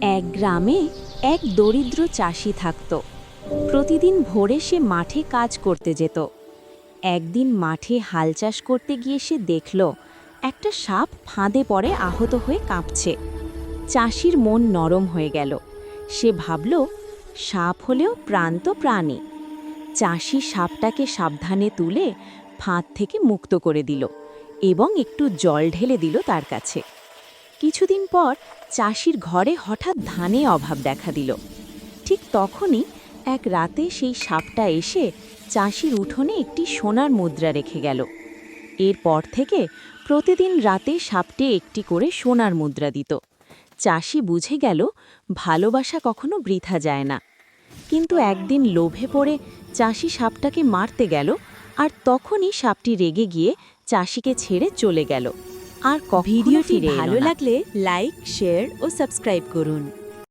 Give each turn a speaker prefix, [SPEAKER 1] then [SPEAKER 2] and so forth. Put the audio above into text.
[SPEAKER 1] এক গ্রামে এক দরিদ্র চাষি থাকত। প্রতিদিন ভোরে সে মাঠে কাজ করতে যেত। একদিন মাঠে হাল চাষ করতে গিয়ে সে দেখল, একটা সাপ ফাঁদে পড়ে আহত হয়ে কাঁপছে। চাষির মন নরম হয়ে গেল। সে ভাবল, সাপ হলেও প্রান্ত প্রাণী। চাষি সাপটাকে সাবধানে তুলে ফাঁদ থেকে মুক্ত করে দিল এবং একটু জল ঢেলে দিল তার কাছে। কিছুদিন পর চাষির ঘরে হঠাৎ ধানে অভাব দেখা দিল। ঠিক তখনই এক রাতে সেই সাপটা এসে চাষির উঠোনে একটি সোনার মুদ্রা রেখে গেল। এরপর থেকে প্রতিদিন রাতে সাপটে একটি করে সোনার মুদ্রা দিত। চাষি বুঝে গেল, ভালোবাসা কখনো বৃথা যায় না। কিন্তু একদিন লোভে পড়ে চাষি সাপটাকে মারতে গেল আর তখনই সাপটি রেগে গিয়ে চাষিকে ছেড়ে চলে গেল। আর ভিডিওটি ভালো লাগলে লাইক শেয়ার ও সাবস্ক্রাইব করুন